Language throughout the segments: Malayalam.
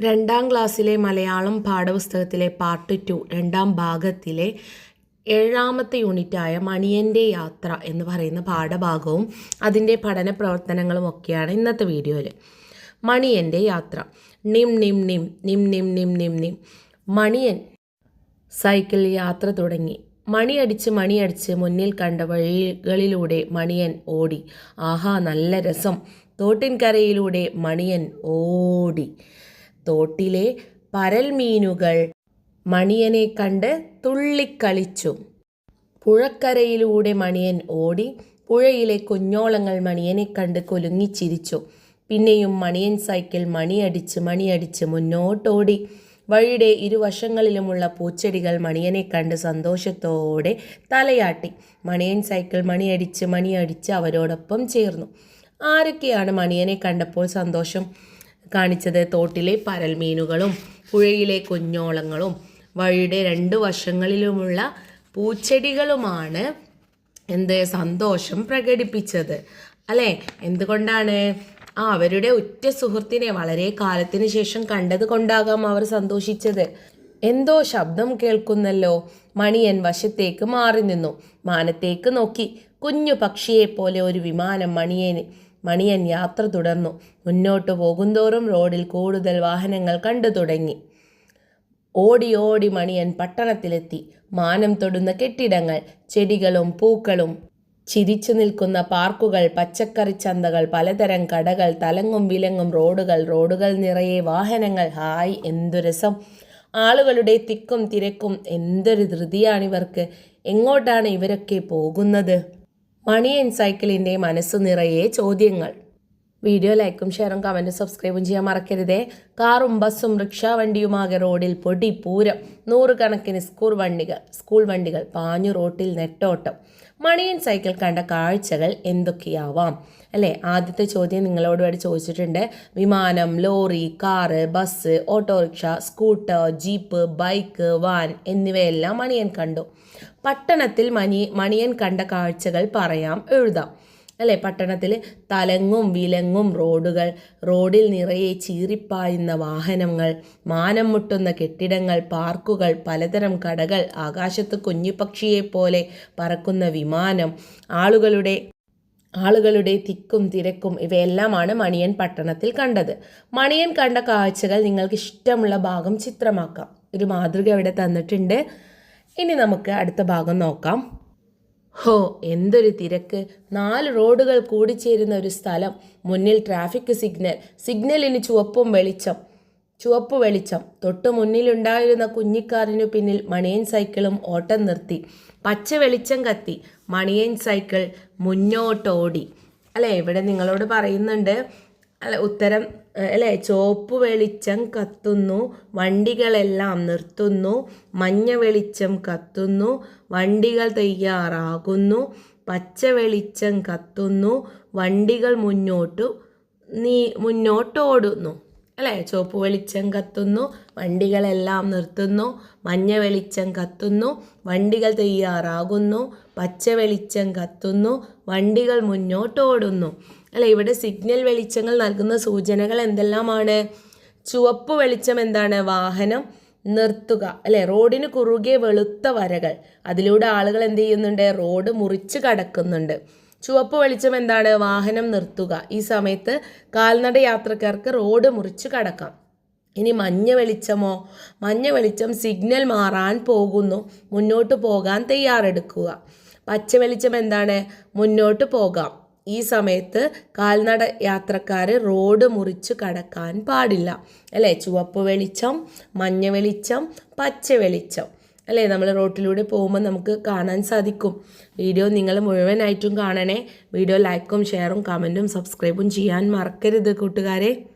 രണ്ടാം ക്ലാസ്സിലെ മലയാളം പാഠപുസ്തകത്തിലെ പാർട്ട് ടു രണ്ടാം ഭാഗത്തിലെ ഏഴാമത്തെ യൂണിറ്റായ മണിയന്റെ യാത്ര എന്ന് പറയുന്ന പാഠഭാഗവും അതിന്റെ പഠന പ്രവർത്തനങ്ങളും ഒക്കെയാണ് ഇന്നത്തെ വീഡിയോയിൽ മണിയന്റെ യാത്ര. നിം നിം നിം നിം നിം നിം നിം നിം. മണിയൻ സൈക്കിൾ യാത്ര തുടങ്ങി. മണിയടിച്ച് മണിയടിച്ച് മുന്നിൽ കണ്ട വഴികളിലൂടെ മണിയൻ ഓടി. ആഹാ നല്ല രസം. തോട്ടിൻകരയിലൂടെ മണിയൻ ഓടി. തോട്ടിലെ പരൽമീനുകൾ മണിയനെ കണ്ട് തുള്ളിക്കളിച്ചു. പുഴക്കരയിലൂടെ മണിയൻ ഓടി പുഴയിലെ കുഞ്ഞോളങ്ങൾ മണിയനെ കണ്ട് കൊലുങ്ങിച്ചിരിച്ചു പിന്നെയും മണിയൻ സൈക്കിൾ മണിയടിച്ച് മണിയടിച്ച് മുന്നോട്ടോടി. വഴിയുടെ ഇരുവശങ്ങളിലുമുള്ള പൂച്ചെടികൾ മണിയനെ കണ്ട് സന്തോഷത്തോടെ തലയാട്ടി. മണിയൻ സൈക്കിൾ മണിയടിച്ച് മണിയടിച്ച് അവരോടൊപ്പം ചേർന്നു. ആരൊക്കെയാണ് മണിയനെ കണ്ടപ്പോൾ സന്തോഷം? കാണിച്ചത് തോട്ടിലെ പരൽമീനുകളും പുഴയിലെ കുഞ്ഞോളങ്ങളും. വഴിയുടെ രണ്ട് വശങ്ങളിലുമുള്ള പൂച്ചെടികളുമാണ് എന്ത് സന്തോഷം പ്രകടിപ്പിച്ചത്. അല്ലേ? എന്തുകൊണ്ടാണ്? ആ അവരുടെ ഉറ്റ സുഹൃത്തിനെ വളരെ കാലത്തിന് ശേഷം കണ്ടത് കൊണ്ടാകാം അവർ സന്തോഷിച്ചത്. എന്തോ ശബ്ദം കേൾക്കുന്നല്ലോ. മണിയൻ വശത്തേക്ക് മാറി നിന്നു. മാനത്തേക്ക് നോക്കി. കുഞ്ഞു പക്ഷിയെപ്പോലെ ഒരു വിമാനം മണിയന് മണിയൻ യാത്ര തുടർന്നു. മുന്നോട്ട് പോകുന്തോറും റോഡിൽ കൂടുതൽ വാഹനങ്ങൾ കണ്ടു തുടങ്ങി. ഓടി ഓടി മണിയൻ പട്ടണത്തിലെത്തി. മാനം തൊടുന്ന കെട്ടിടങ്ങൾ ചെടികളും പൂക്കളും ചിരിച്ചു നിൽക്കുന്ന പാർക്കുകൾ പച്ചക്കറി ചന്തകൾ പലതരം കടകൾ തലങ്ങും വിലങ്ങും റോഡുകൾ റോഡുകൾ നിറയെ വാഹനങ്ങൾ. ഹായ് എന്തു രസം. ആളുകളുടെ തിക്കും തിരക്കും എന്തൊരു ധൃതിയാണിവർക്ക്. എങ്ങോട്ടാണ് ഇവരൊക്കെ പോകുന്നത്? മണിയൻ സൈക്കിളിന്റെ മനസ്സു നിറയെ ചോദ്യങ്ങൾ. വീഡിയോ ലൈക്കും ഷെയറും കമന്റും സബ്സ്ക്രൈബും ചെയ്യാൻ മറക്കരുതേ. കാറും ബസ്സും റിക്ഷാ വണ്ടിയുമാകെ റോഡിൽ പൊടി പൂരം നൂറുകണക്കിന് സ്കൂൾ വണ്ടികൾ സ്കൂൾ വണ്ടികൾ പാഞ്ഞു റോട്ടിൽ നെട്ടോട്ടം. മണിയൻ സൈക്കിൾ കണ്ട കാഴ്ചകൾ എന്തൊക്കെയാവാം? അല്ലേ? ആദ്യത്തെ ചോദ്യം നിങ്ങളോട് വേണ്ടി ചോദിച്ചിട്ടുണ്ട്. വിമാനം lorry car bus autorickshaw scooter jeep bike van എന്നിവയെല്ലാം മണിയൻ കണ്ടു. പട്ടണത്തിൽ മണി മണിയൻ കണ്ട കാഴ്ചകൾ പറയാം എഴുതാം. അല്ലേ? പട്ടണത്തിൽ തലങ്ങും വിലങ്ങും റോഡുകൾ റോഡിൽ നിറയെ ചീറിപ്പായുന്ന വാഹനങ്ങൾ മാനം മുട്ടുന്ന കെട്ടിടങ്ങൾ പാർക്കുകൾ പലതരം കടകൾ ആകാശത്ത് കുഞ്ഞുപക്ഷിയെപ്പോലെ പറക്കുന്ന വിമാനം ആളുകളുടെ ആളുകളുടെ തിക്കും തിരക്കും ഇവയെല്ലാമാണ് മണിയൻ പട്ടണത്തിൽ കണ്ടത്. മണിയൻ കണ്ട കാഴ്ചകൾ നിങ്ങൾക്ക് ഇഷ്ടമുള്ള ഭാഗം ചിത്രമാക്കാം. ഒരു മാതൃക ഇവിടെ തന്നിട്ടുണ്ട്. ഇനി നമുക്ക് അടുത്ത ഭാഗം നോക്കാം. ഹോ എന്തൊരു തിരക്ക്. നാല് റോഡുകൾ കൂടിച്ചേരുന്ന ഒരു സ്ഥലം. മുന്നിൽ ട്രാഫിക് സിഗ്നൽ. സിഗ്നലിന് ചുവപ്പും വെളിച്ചം. ചുവപ്പ് വെളിച്ചം. തൊട്ടു മുന്നിലുണ്ടായിരുന്ന കുഞ്ഞിക്കാറിനു പിന്നിൽ മണിയൻ സൈക്കിളും ഓട്ടം നിർത്തി. പച്ച വെളിച്ചം കത്തി. മണിയൻ സൈക്കിൾ മുന്നോട്ടോടി. അല്ലേ ഇവിടെ നിങ്ങളോട് പറയുന്നുണ്ട് അല്ല ഉത്തരം അല്ലേ? ചുവപ്പ് വെളിച്ചം കത്തുന്നു വണ്ടികളെല്ലാം നിർത്തുന്നു മഞ്ഞ വെളിച്ചം കത്തുന്നു വണ്ടികൾ തയ്യാറാകുന്നു പച്ച വെളിച്ചം കത്തുന്നു വണ്ടികൾ മുന്നോട്ട് നീ മുന്നോട്ടോടുന്നു. അല്ലേ? ചുവപ്പ് വെളിച്ചം കത്തുന്നു വണ്ടികളെല്ലാം നിർത്തുന്നു മഞ്ഞ വെളിച്ചം കത്തുന്നു വണ്ടികൾ തയ്യാറാകുന്നു പച്ച വെളിച്ചം കത്തുന്നു വണ്ടികൾ മുന്നോട്ടോടുന്നു. അല്ലെ ഇവിടെ സിഗ്നൽ വെളിച്ചങ്ങൾ നൽകുന്ന സൂചനകൾ എന്തെല്ലാമാണ്? ചുവപ്പ് വെളിച്ചം എന്താണ്? വാഹനം നിർത്തുക. അല്ലെ? റോഡിന് കുറുകെ വെളുത്ത വരകൾ. അതിലൂടെ ആളുകൾ എന്ത് ചെയ്യുന്നുണ്ട്? റോഡ് മുറിച്ച് കടക്കുന്നുണ്ട്. ചുവപ്പ് വെളിച്ചം എന്താണ്? വാഹനം നിർത്തുക. ഈ സമയത്ത് കാൽനട യാത്രക്കാർക്ക് റോഡ് മുറിച്ച് കടക്കാം. ഇനി മഞ്ഞ വെളിച്ചമോ? മഞ്ഞ വെളിച്ചം സിഗ്നൽ മാറാൻ പോകുന്നു. മുന്നോട്ട് പോകാൻ തയ്യാറെടുക്കുക. പച്ച വെളിച്ചം എന്താണ്? മുന്നോട്ട് പോകാം. ഈ സമയത്ത് കാൽനട യാത്രക്കാർ റോഡ് മുറിച്ച് കടക്കാൻ പാടില്ല. അല്ലേ? ചുവപ്പ് വെളിച്ചം മഞ്ഞ വെളിച്ചം പച്ച വെളിച്ചം. അല്ലേ? നമ്മൾ റോട്ടിലൂടെ പോകുമ്പോൾ നമുക്ക് കാണാൻ സാധിക്കും. വീഡിയോ നിങ്ങൾ മുഴുവനായിട്ടും കാണണേ. വീഡിയോ ലൈക്കും ഷെയറും കമന്റും സബ്സ്ക്രൈബും ചെയ്യാൻ മറക്കരുത് കൂട്ടുകാരെ.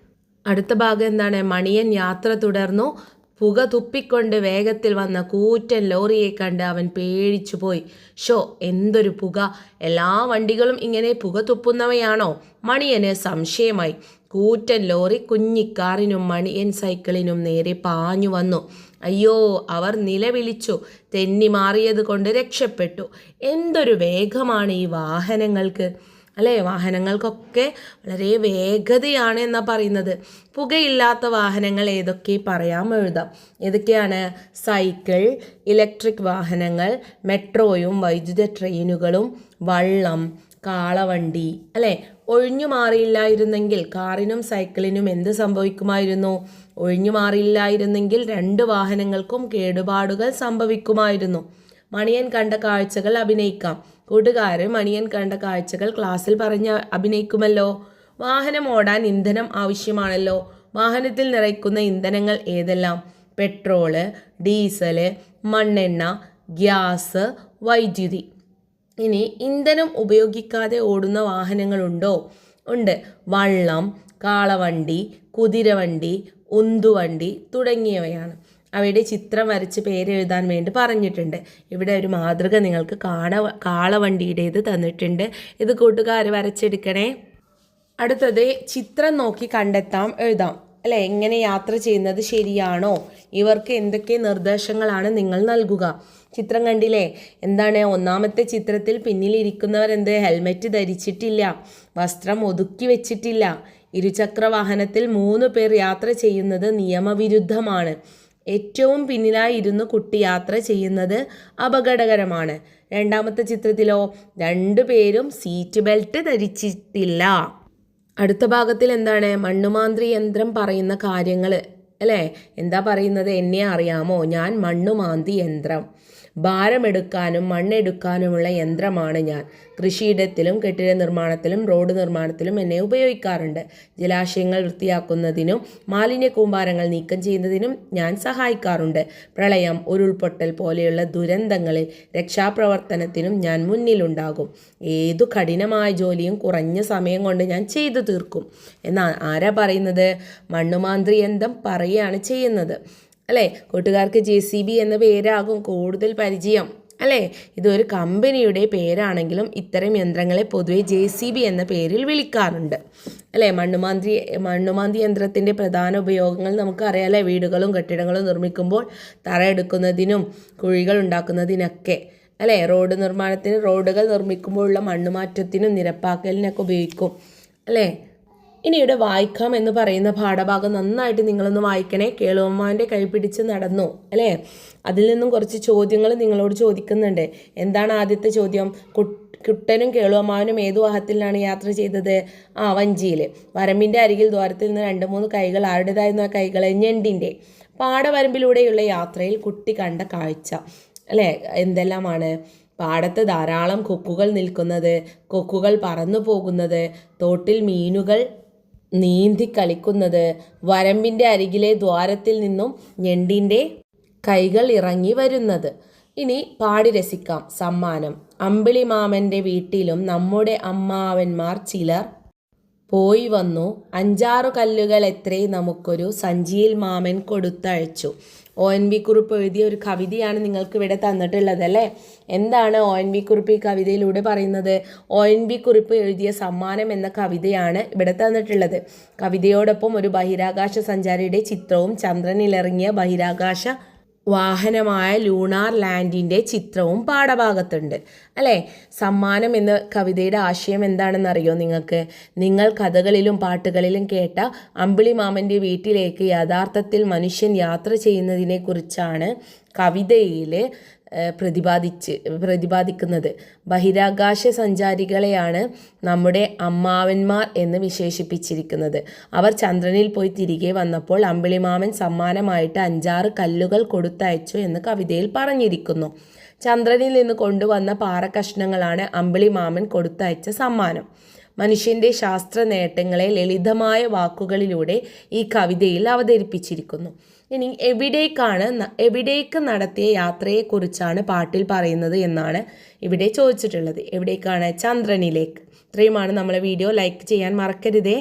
അടുത്ത ഭാഗം എന്താണ്? മണിയൻ യാത്ര തുടർന്നു. പുക തുപ്പിക്കൊണ്ട് വേഗത്തിൽ വന്ന കൂറ്റൻ ലോറിയെ കണ്ട് അവൻ പേടിച്ചു പോയി. ഷോ എന്തൊരു പുക? എല്ലാ വണ്ടികളും ഇങ്ങനെ പുക തുപ്പുന്നവയാണോ? മണിയന് സംശയമായി. കൂറ്റൻ ലോറി കുഞ്ഞിക്കാറിനും മണിയൻ സൈക്കിളിനും നേരെ പാഞ്ഞു വന്നു. അയ്യോ അവർ നിലവിളിച്ചു. തെന്നി മാറിയത് കൊണ്ട് രക്ഷപ്പെട്ടു. എന്തൊരു വേഗമാണ് ഈ വാഹനങ്ങൾക്ക്. അല്ലേ? വാഹനങ്ങൾക്കൊക്കെ വളരെ വേഗതയാണ് എന്നാ പറയുന്നത്. പുകയില്ലാത്ത വാഹനങ്ങൾ ഏതൊക്കെ പറയാം എഴുതാം. ഏതൊക്കെയാണ്? സൈക്കിൾ ഇലക്ട്രിക് വാഹനങ്ങൾ മെട്രോയും വൈദ്യുത ട്രെയിനുകളും വള്ളം കാളവണ്ടി അല്ലേ? ഒഴിഞ്ഞു മാറിയില്ലായിരുന്നെങ്കിൽ കാറിനും സൈക്കിളിനും എന്ത് സംഭവിക്കുമായിരുന്നു? ഒഴിഞ്ഞു മാറിയില്ലായിരുന്നെങ്കിൽ രണ്ട് വാഹനങ്ങൾക്കും കേടുപാടുകൾ സംഭവിക്കുമായിരുന്നു. മണിയൻ കണ്ട കാഴ്ചകൾ അഭിനയിക്കാം. കൂട്ടുകാരൻ മണിയൻ കണ്ട കാഴ്ചകൾ ക്ലാസ്സിൽ പറഞ്ഞ് അഭിനയിക്കുമല്ലോ. വാഹനം ഓടാൻ ഇന്ധനം ആവശ്യമാണല്ലോ. വാഹനത്തിൽ നിറയ്ക്കുന്ന ഇന്ധനങ്ങൾ ഏതെല്ലാം? പെട്രോൾ ഡീസൽ മണ്ണെണ്ണ ഗ്യാസ് വൈദ്യുതി. ഇനി ഇന്ധനം ഉപയോഗിക്കാതെ ഓടുന്ന വാഹനങ്ങളുണ്ടോ ഉണ്ട്. വള്ളം കാളവണ്ടി കുതിരവണ്ടി ഉന്തുവണ്ടി തുടങ്ങിയവയാണ്. അവയുടെ ചിത്രം വരച്ച് പേരെഴുതാൻ വേണ്ടി പറഞ്ഞിട്ടുണ്ട്. ഇവിടെ ഒരു മാതൃക നിങ്ങൾക്ക് കാണ കാളവണ്ടിയുടേത് തന്നിട്ടുണ്ട്. ഇത് കൂട്ടുകാർ വരച്ചെടുക്കണേ. അടുത്തത് ചിത്രം നോക്കി കണ്ടെത്താം എഴുതാം. അല്ലെ? എങ്ങനെ യാത്ര ചെയ്യുന്നത് ശരിയാണോ? ഇവർക്ക് എന്തൊക്കെ നിർദ്ദേശങ്ങളാണ് നിങ്ങൾ നൽകുക? ചിത്രം കണ്ടില്ലേ? എന്താണ് ഒന്നാമത്തെ ചിത്രത്തിൽ പിന്നിലിരിക്കുന്നവരെന്ത്? ഹെൽമെറ്റ് ധരിച്ചിട്ടില്ല വസ്ത്രം ഒതുക്കി വെച്ചിട്ടില്ല. ഇരുചക്ര വാഹനത്തിൽ മൂന്ന് പേർ യാത്ര ചെയ്യുന്നത് നിയമവിരുദ്ധമാണ്. ഏറ്റവും പിന്നിലായി ഇരുന്ന് കുട്ടി യാത്ര ചെയ്യുന്നത് അപകടകരമാണ്. രണ്ടാമത്തെ ചിത്രത്തിലോ രണ്ടു പേരും സീറ്റ് ബെൽറ്റ് ധരിച്ചിട്ടില്ല. അടുത്ത ഭാഗത്തിൽ എന്താണ്? മണ്ണുമാന്ത്രി യന്ത്രം പറയുന്ന കാര്യങ്ങൾ അല്ലേ? എന്താ പറയുന്നത്? എന്നെ അറിയാമോ? ഞാൻ മണ്ണുമാന്തി യന്ത്രം. ഭാരമെടുക്കാനും മണ്ണെടുക്കാനുമുള്ള യന്ത്രമാണ് ഞാൻ. കൃഷിയിടത്തിലും കെട്ടിട നിർമ്മാണത്തിലും റോഡ് നിർമ്മാണത്തിലും എന്നെ ഉപയോഗിക്കാറുണ്ട്. ജലാശയങ്ങൾ വൃത്തിയാക്കുന്നതിനും മാലിന്യ കൂമ്പാരങ്ങൾ നീക്കം ചെയ്യുന്നതിനും ഞാൻ സഹായിക്കാറുണ്ട്. പ്രളയം ഉരുൾപൊട്ടൽ പോലെയുള്ള ദുരന്തങ്ങളിൽ രക്ഷാപ്രവർത്തനത്തിനും ഞാൻ മുന്നിലുണ്ടാകും. ഏതു കഠിനമായ ജോലിയും കുറഞ്ഞ സമയം കൊണ്ട് ഞാൻ ചെയ്തു തീർക്കും. എന്നാൽ ആരാ പറയുന്നത്? മണ്ണുമാന്ത്രി യന്ത്രം പറയുകയാണ് ചെയ്യുന്നത്. അല്ലേ? കൂട്ടുകാർക്ക് ജെ സി ബി എന്ന പേരാകും കൂടുതൽ പരിചയം. അല്ലേ? ഇതൊരു കമ്പനിയുടെ പേരാണെങ്കിലും ഇത്തരം യന്ത്രങ്ങളെ പൊതുവെ ജെ സി ബി എന്ന പേരിൽ വിളിക്കാറുണ്ട്. അല്ലേ? മണ്ണുമാന്തി മണ്ണുമാന്തി യന്ത്രത്തിന്റെ പ്രധാന ഉപയോഗങ്ങൾ നമുക്കറിയാം അല്ലേ? വീടുകളും കെട്ടിടങ്ങളും നിർമ്മിക്കുമ്പോൾ തറ എടുക്കുന്നതിനും കുഴികൾ ഉണ്ടാക്കുന്നതിനൊക്കെ. അല്ലേ? റോഡ് നിർമ്മാണത്തിന് റോഡുകൾ നിർമ്മിക്കുമ്പോഴുള്ള മണ്ണുമാറ്റത്തിനും നിരപ്പാക്കലിനൊക്കെ ഉപയോഗിക്കും. അല്ലേ? ഇനി ഇവിടെ വായിക്കാം എന്ന് പറയുന്ന പാഠഭാഗം നന്നായിട്ട് നിങ്ങളൊന്ന് വായിക്കണേ. കേളുവമ്മാവിന്റെ കൈ പിടിച്ച് നടന്നു അല്ലേ? അതിൽ നിന്നും കുറച്ച് ചോദ്യങ്ങൾ നിങ്ങളോട് ചോദിക്കുന്നുണ്ട്. എന്താണ് ആദ്യത്തെ ചോദ്യം? കുട്ടനും കേളുവമ്മാവനും ഏത് വാഹത്തിലാണ് യാത്ര ചെയ്തത്? ആ വഞ്ചിയിൽ വരമ്പിന്റെ അരികിൽ ദ്വാരത്തിൽ നിന്ന് രണ്ട് മൂന്ന് കൈകൾ ആരുടേതായിരുന്നു ആ കൈകൾ ഞെണ്ടിന്റെ പാടവരമ്പിലൂടെയുള്ള യാത്രയിൽ കുട്ടി കണ്ട കാഴ്ച അല്ലേ? എന്തെല്ലാമാണ്? പാടത്ത് ധാരാളം കൊക്കുകൾ നിൽക്കുന്നത് കൊക്കുകൾ പറന്നു പോകുന്നത് തോട്ടിൽ മീനുകൾ നീന്തി കളിക്കുന്നത് വരമ്പിന്റെ അരികിലെ ദ്വാരത്തിൽ നിന്നും ഞെണ്ടിന്റെ കൈകൾ ഇറങ്ങി വരുന്നത്. ഇനി പാടി രസിക്കാം സമ്മാനം. അമ്പിളി മാമന്റെ വീട്ടിലും നമ്മുടെ അമ്മാവന്മാർ ചിലർ പോയി വന്നു. അഞ്ചാറു കല്ലുകൾ എത്രേ നമുക്കൊരു സഞ്ചിയിൽ മാമൻ കൊടുത്തയച്ചു. ഒ എൻ വി കുറിപ്പ് എഴുതിയ ഒരു കവിതയാണ് നിങ്ങൾക്ക് ഇവിടെ തന്നിട്ടുള്ളത് അല്ലേ? എന്താണ് ഒ എൻ വി കുറിപ്പ് ഈ കവിതയിലൂടെ പറയുന്നത്? ഒ എൻ വി കുറിപ്പ് എഴുതിയ സമ്മാനം എന്ന കവിതയാണ് ഇവിടെ തന്നിട്ടുള്ളത്. കവിതയോടൊപ്പം ഒരു ബഹിരാകാശ സഞ്ചാരിയുടെ ചിത്രവും ചന്ദ്രനിലിറങ്ങിയ ബഹിരാകാശ വാഹനമായ ലൂണാർ ലാൻഡിന്റെ ചിത്രവും പാഠഭാഗത്തുണ്ട്. അല്ലേ? സമ്മാനം എന്ന കവിതയുടെ ആശയം എന്താണെന്ന് അറിയോ നിങ്ങൾക്ക്? നിങ്ങൾ കഥകളിലും പാട്ടുകളിലും കേട്ട അമ്പിളി മാമന്റെ വീട്ടിലേക്ക് യഥാർത്ഥത്തിൽ മനുഷ്യൻ യാത്ര ചെയ്യുന്നതിനെക്കുറിച്ചാണ് കവിതയിൽ പ്രതിപാദിച്ച് പ്രതിപാദിക്കുന്നത്. ബഹിരാകാശ സഞ്ചാരികളെയാണ് നമ്മുടെ അമ്മാവന്മാർ എന്ന് വിശേഷിപ്പിച്ചിരിക്കുന്നത്. അവർ ചന്ദ്രനിൽ പോയി തിരികെ വന്നപ്പോൾ അമ്പിളിമാമൻ സമ്മാനമായിട്ട് അഞ്ചാറ് കല്ലുകൾ കൊടുത്തയച്ചു എന്ന് കവിതയിൽ പറഞ്ഞിരിക്കുന്നു. ചന്ദ്രനിൽ നിന്ന് കൊണ്ടുവന്ന പാറക്കഷ്ണങ്ങളാണ് അമ്പിളിമാമൻ കൊടുത്തയച്ച സമ്മാനം. മനുഷ്യന്റെ ശാസ്ത്ര നേട്ടങ്ങളെ ലളിതമായ വാക്കുകളിലൂടെ ഈ കവിതയിൽ അവതരിപ്പിച്ചിരിക്കുന്നു. ഇനി എവിടേക്കാണ് എവിടേക്ക് നടത്തിയ യാത്രയെക്കുറിച്ചാണ് പാട്ടിൽ പറയുന്നത് എന്നാണ് ഇവിടെ ചോദിച്ചിട്ടുള്ളത്. എവിടേക്കാണ് ചന്ദ്രനിലേക്ക്? ഇത്രയുമാണ് നമ്മളെ വീഡിയോ. ലൈക്ക് ചെയ്യാൻ മറക്കരുതേ.